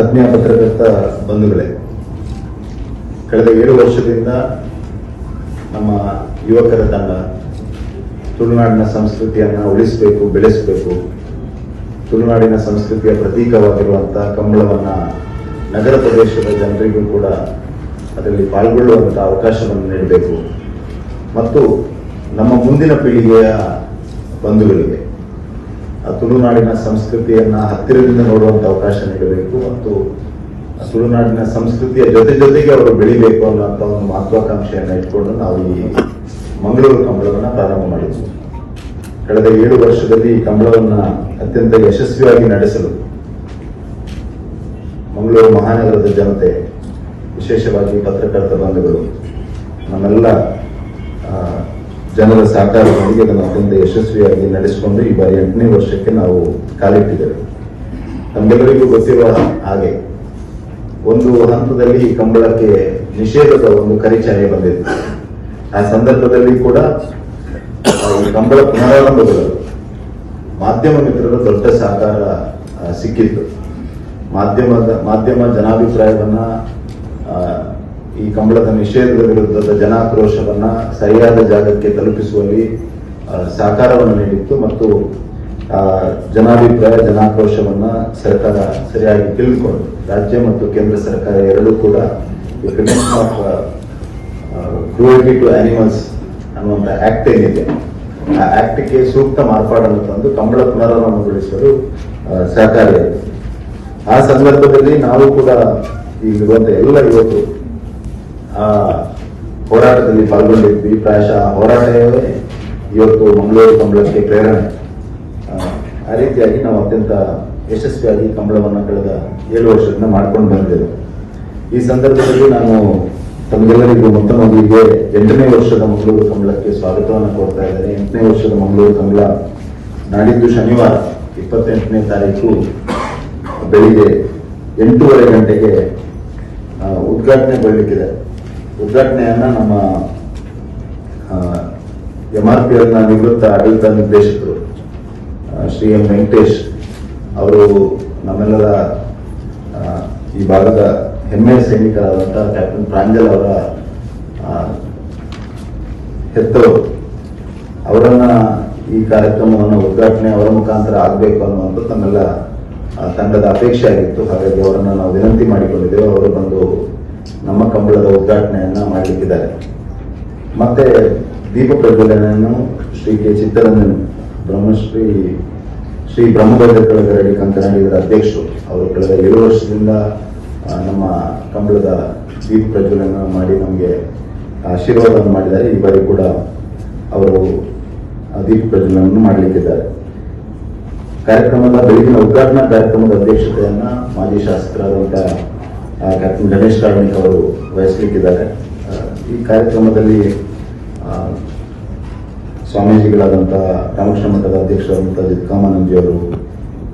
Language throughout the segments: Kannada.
ಆತ್ಮೀಯ ಪತ್ರಕರ್ತ ಬಂಧುಗಳೇ, ಕಳೆದ ಏಳು ವರ್ಷದಿಂದ ನಮ್ಮ ಯುವಕರ ತಂಡ ತುಳುನಾಡಿನ ಸಂಸ್ಕೃತಿಯನ್ನು ಉಳಿಸಬೇಕು, ಬೆಳೆಸಬೇಕು, ತುಳುನಾಡಿನ ಸಂಸ್ಕೃತಿಯ ಪ್ರತೀಕವಾಗಿರುವಂಥ ಕಂಬಳವನ್ನು ನಗರ ಪ್ರದೇಶದ ಜನರಿಗೂ ಕೂಡ ಅದರಲ್ಲಿ ಪಾಲ್ಗೊಳ್ಳುವಂಥ ಅವಕಾಶವನ್ನು ನೀಡಬೇಕು. ಮತ್ತು ನಮ್ಮ ಮುಂದಿನ ಪೀಳಿಗೆಯ ಬಂಧುಗಳಿಗೆ ತುಳುನಾಡಿನ ಸಂಸ್ಕೃತಿಯನ್ನ ಹತ್ತಿರದಿಂದ ನೋಡುವಂತ ಅವಕಾಶ ನೀಡಬೇಕು. ಮತ್ತು ಆ ತುಳುನಾಡಿನ ಸಂಸ್ಕೃತಿಯ ಜೊತೆ ಜೊತೆಗೆ ಅವರು ಬೆಳಿಬೇಕು ಅನ್ನೋಂಥ ಒಂದು ಮಹತ್ವಾಕಾಂಕ್ಷೆಯನ್ನು ಇಟ್ಕೊಂಡು ನಾವು ಈ ಮಂಗಳೂರು ಕಂಬಳವನ್ನು ಪ್ರಾರಂಭ ಮಾಡಿದ್ವಿ. ಕಳೆದ ಏಳು ವರ್ಷದಲ್ಲಿ ಈ ಕಂಬಳವನ್ನು ಅತ್ಯಂತ ಯಶಸ್ವಿಯಾಗಿ ನಡೆಸಲು ಮಂಗಳೂರು ಮಹಾನಗರದ ಜನತೆ ವಿಶೇಷವಾಗಿ ಪತ್ರಕರ್ತ ಬಂಧುಗಳು ನಮ್ಮೆಲ್ಲ ಆ, ಜನರ ಸಹಕಾರದೊಂದಿಗೆ ಇದನ್ನು ಅತ್ಯಂತ ಯಶಸ್ವಿಯಾಗಿ ನಡೆಸಿಕೊಂಡು ಈ ಬಾರಿ ಎಂಟನೇ ವರ್ಷಕ್ಕೆ ನಾವು ಕಾಲಿಟ್ಟಿದ್ದೇವೆ. ನಮ್ಗೆಲ್ಲರಿಗೂ ಗೊತ್ತಿರುವ ಹಾಗೆ, ಒಂದು ಹಂತದಲ್ಲಿ ಕಂಬಳಕ್ಕೆ ನಿಷೇಧದ ಒಂದು ಕರಿಚಾಯೆ ಬಂದಿತ್ತು. ಆ ಸಂದರ್ಭದಲ್ಲಿ ಕೂಡ ಕಂಬಳ ಪುನರಾರಂಭಗಳು ಮಾಧ್ಯಮ ಮಿತ್ರರ ದೊಡ್ಡ ಸಹಕಾರ ಸಿಕ್ಕಿತ್ತು. ಮಾಧ್ಯಮದ, ಮಾಧ್ಯಮ ಜನಾಭಿಪ್ರಾಯವನ್ನ ಈ ಕಂಬಳದ ನಿಷೇಧದ ವಿರುದ್ಧದ ಜನಾಕ್ರೋಶವನ್ನ ಸರಿಯಾದ ಜಾಗಕ್ಕೆ ತಲುಪಿಸುವಲ್ಲಿ ಸಹಕಾರವನ್ನು ನೀಡಿತ್ತು ಮತ್ತು ಜನಾಭಿಪ್ರಾಯ, ಜನಾಕ್ರೋಶವನ್ನ ಸರ್ಕಾರ ಸರಿಯಾಗಿ ತಿಳ್ಕೊಂಡು ರಾಜ್ಯ ಮತ್ತು ಕೇಂದ್ರ ಸರ್ಕಾರ ಎರಡೂ ಕೂಡ ಆಫ್ ಟು ಆನಿಮಲ್ಸ್ ಅನ್ನುವಂಥ ಆಕ್ಟ್ ಏನಿದೆ, ಆ ಆಕ್ಟ್ಗೆ ಸೂಕ್ತ ಮಾರ್ಪಾಡನ್ನು ತಂದು ಕಂಬಳ ಪುನರಾರಂಭಗೊಳಿಸಲು ಸಹಕಾರಿಯಾಗಿದೆ ಆ ಸಂದರ್ಭದಲ್ಲಿ ನಾವು ಕೂಡ ಈಗ ಎಲ್ಲ ಆ ಹೋರಾಟದಲ್ಲಿ ಪಾಲ್ಗೊಂಡಿದ್ವಿ. ಪ್ರಾಯಶಃ ಆ ಹೋರಾಟವೇ ಇವತ್ತು ಮಂಗಳೂರು ಕಂಬಳಕ್ಕೆ ಪ್ರೇರಣೆ. ಆ, ಆ ರೀತಿಯಾಗಿ ನಾವು ಅತ್ಯಂತ ಯಶಸ್ವಿಯಾಗಿ ಕಂಬಳವನ್ನು ಕಳೆದ ಏಳು ವರ್ಷದಿಂದ ಮಾಡ್ಕೊಂಡು ಬಂದಿದ್ದೇವೆ. ಈ ಸಂದರ್ಭದಲ್ಲಿ ನಾನು ತಮಗೆಲ್ಲರಿಗೂ ಮೊತ್ತ ಮೊದಲಿಗೆ ಎಂಟನೇ ವರ್ಷದ ಮಂಗಳೂರು ಕಂಬಳಕ್ಕೆ ಸ್ವಾಗತವನ್ನು ಕೋರ್ತಾ ಇದ್ದೇನೆ. ಎಂಟನೇ ವರ್ಷದ ಮಂಗಳೂರು ಕಂಬಳ ನಾಡಿದ್ದು ಶನಿವಾರ ಇಪ್ಪತ್ತೆಂಟನೇ ತಾರೀಕು ಬೆಳಿಗ್ಗೆ ಎಂಟೂವರೆ ಗಂಟೆಗೆ ಆ, ಉದ್ಘಾಟನೆಗೊಳ್ಳಲಿಕ್ಕಿದೆ ಉದ್ಘಾಟನೆಯನ್ನ ನಮ್ಮ ಎಂ ಆರ್ ಪಿ ಎಲ್ನ ನಿವೃತ್ತ ಆಡಳಿತ ನಿರ್ದೇಶಕರು ಶ್ರೀ ಎಂ ವೆಂಕಟೇಶ್ ಅವರು ನಮ್ಮೆಲ್ಲರ ಈ ಭಾಗದ ಹೆಮ್ಮೆಯ ಸೈನಿಕರಾದಂತಹ ಕ್ಯಾಪ್ಟನ್ ಪ್ರಾಂಜಲ್ ಅವರ ಹೆತ್ತರು ಅವರನ್ನ ಈ ಕಾರ್ಯಕ್ರಮವನ್ನು ಉದ್ಘಾಟನೆ ಅವರ ಮುಖಾಂತರ ಆಗಬೇಕು ಅನ್ನುವಂಥದ್ದು ನಮ್ಮೆಲ್ಲ ತಂಡದ ಅಪೇಕ್ಷೆ ಆಗಿತ್ತು ಹಾಗಾಗಿ ಅವರನ್ನು ನಾವು ವಿನಂತಿ ಮಾಡಿಕೊಂಡಿದ್ದೇವೆ. ಅವರು ಬಂದು ನಮ್ಮ ಕಂಬಳದ ಉದ್ಘಾಟನೆಯನ್ನ ಮಾಡಲಿಕ್ಕಿದ್ದಾರೆ. ಮತ್ತೆ ದೀಪ ಪ್ರಜ್ವಲನೆಯನ್ನು ಶ್ರೀ ಕೆ ಚಿತ್ತರಂಜನ್ ಬ್ರಹ್ಮಶ್ರೀ, ಶ್ರೀ ಬ್ರಹ್ಮಭದ್ರ ಕಳಗರಡಿ ಕಂಕನಾಡಿಗರ ಅಧ್ಯಕ್ಷರು. ಅವರು ಕಳೆದ ಏಳು ವರ್ಷದಿಂದ ನಮ್ಮ ಕಂಬಳದ ದೀಪ ಪ್ರಜ್ವಲನ ಮಾಡಿ ನಮಗೆ ಆಶೀರ್ವಾದ ಮಾಡಿದ್ದಾರೆ. ಈ ಬಾರಿ ಕೂಡ ಅವರು ದೀಪ ಪ್ರಜ್ವಲನವನ್ನು ಮಾಡಲಿಕ್ಕಿದ್ದಾರೆ. ಕಾರ್ಯಕ್ರಮದ ಬೆಳಗಿನ ಉದ್ಘಾಟನಾ ಕಾರ್ಯಕ್ರಮದ ಅಧ್ಯಕ್ಷತೆಯನ್ನ ಮಾಜಿ ಶಾಸಕರಾದಂತಹ ಕ್ಯಾಪ್ಟನ್ ಗಣೇಶ್ ಕಾರ್ಣಿಕ್ ಅವರು ವಹಿಸಲಿಕ್ಕಿದ್ದಾರೆ ಈ ಕಾರ್ಯಕ್ರಮದಲ್ಲಿ ಸ್ವಾಮೀಜಿಗಳಾದಂತಹ ರಾಮಕೃಷ್ಣ ಮಠದ ಅಧ್ಯಕ್ಷರಾದಂತಹ ಜಿತ್ಕಾಮಾನಂದಿಯವರು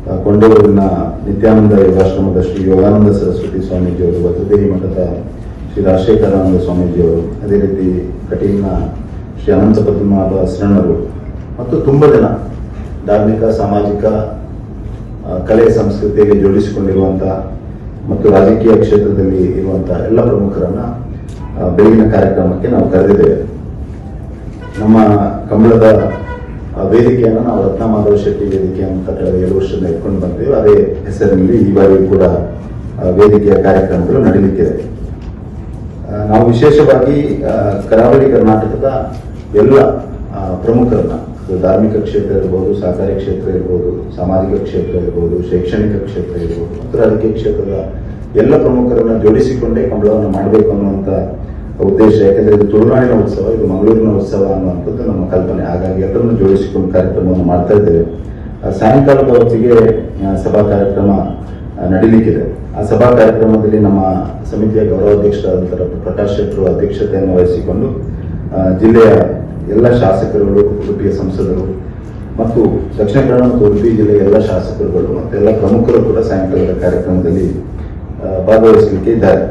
ಅವರು ಕೊಂಡೂರಿನ ನಿತ್ಯಾನಂದ ಯೋಗಾಶ್ರಮದ ಶ್ರೀ ಯೋಗಾನಂದ ಸರಸ್ವತಿ ಸ್ವಾಮೀಜಿಯವರು ಭದ್ರದೇವಿ ಮಠದ ಶ್ರೀ ರಾಜಶೇಖರಾನಂದ ಸ್ವಾಮೀಜಿಯವರು ಅದೇ ರೀತಿ ಕಟೀಲ್ನ ಶ್ರೀ ಅನಂತ ಪದ್ಮನಾಭ ಶರಣರು, ಮತ್ತು ತುಂಬ ಜನ ಧಾರ್ಮಿಕ, ಸಾಮಾಜಿಕ ಕಲೆ ಸಂಸ್ಕೃತಿಗೆ ಜೋಡಿಸಿಕೊಂಡಿರುವಂಥ ಮತ್ತು ರಾಜಕೀಯ ಕ್ಷೇತ್ರದಲ್ಲಿ ಇರುವಂತಹ ಎಲ್ಲ ಪ್ರಮುಖರನ್ನ ಬೆಳಗಿನ ಕಾರ್ಯಕ್ರಮಕ್ಕೆ ನಾವು ಕರೆದಿದ್ದೇವೆ. ನಮ್ಮ ಕಂಬಳದ ವೇದಿಕೆಯನ್ನು ನಾವು ರತ್ನಮಾಧವ ಶೆಟ್ಟಿ ವೇದಿಕೆ ಅಂತ ಎರಡು ವರ್ಷದಿಂದ ಇಟ್ಕೊಂಡು ಬಂದಿದ್ದೇವೆ. ಅದೇ ಹೆಸರಿನಲ್ಲಿ ಈ ಬಾರಿ ಕೂಡ ವೇದಿಕೆಯ ಕಾರ್ಯಕ್ರಮಗಳು ನಡೀಲಿಕ್ಕಿದೆ. ನಾವು ವಿಶೇಷವಾಗಿ ಕರಾವಳಿ ಕರ್ನಾಟಕದ ಎಲ್ಲ ಪ್ರಮುಖರನ್ನ ಧಾರ್ಮಿಕ ಕ್ಷೇತ್ರ ಇರ್ಬೋದು ಸಹಕಾರಿ ಕ್ಷೇತ್ರ ಇರ್ಬೋದು, ಸಾಮಾಜಿಕ ಕ್ಷೇತ್ರ ಇರ್ಬೋದು, ಶೈಕ್ಷಣಿಕ ಕ್ಷೇತ್ರ ಇರ್ಬೋದು, ಮತ್ತು ರಾಜಕೀಯ ಕ್ಷೇತ್ರದ ಎಲ್ಲ ಪ್ರಮುಖರನ್ನ ಜೋಡಿಸಿಕೊಂಡೇ ಕಂಬಳವನ್ನು ಮಾಡಬೇಕು ಅನ್ನುವಂಥ ಉದ್ದೇಶ. ಯಾಕಂದ್ರೆ ಇದು ತುಳುನಾಡಿನ ಉತ್ಸವ, ಇದು ಮಂಗಳೂರಿನ ಉತ್ಸವ ಅನ್ನುವಂಥದ್ದು ನಮ್ಮ ಕಲ್ಪನೆ. ಹಾಗಾಗಿ ಅದನ್ನು ಜೋಡಿಸಿಕೊಂಡು ಕಾರ್ಯಕ್ರಮವನ್ನು ಮಾಡ್ತಾ ಇದ್ದೇವೆ. ಸಾಯಂಕಾಲದ ಹೊತ್ತಿಗೆ ಸಭಾ ಕಾರ್ಯಕ್ರಮ ನಡೀಲಿಕ್ಕಿದೆ. ಆ ಸಭಾ ಕಾರ್ಯಕ್ರಮದಲ್ಲಿ ನಮ್ಮ ಸಮಿತಿಯ ಗೌರವಾಧ್ಯಕ್ಷರಾದಂತಹ ಪ್ರಕಾಶ್ ಶೆಟ್ಟರು ಅಧ್ಯಕ್ಷತೆಯನ್ನು ವಹಿಸಿಕೊಂಡು ಜಿಲ್ಲೆಯ ಎಲ್ಲ ಶಾಸಕರುಗಳು ಉಡುಪಿಯ ಸಂಸದರು ಮತ್ತು ದಕ್ಷಿಣ ಕನ್ನಡ ಮತ್ತು ಉಡುಪಿ ಜಿಲ್ಲೆಯ ಎಲ್ಲ ಶಾಸಕರುಗಳು ಮತ್ತು ಎಲ್ಲ ಪ್ರಮುಖರು ಕೂಡ ಸಾಯಂಕಾಲದ ಕಾರ್ಯಕ್ರಮದಲ್ಲಿ ಭಾಗವಹಿಸಲಿಕ್ಕೆ ಇದ್ದಾರೆ.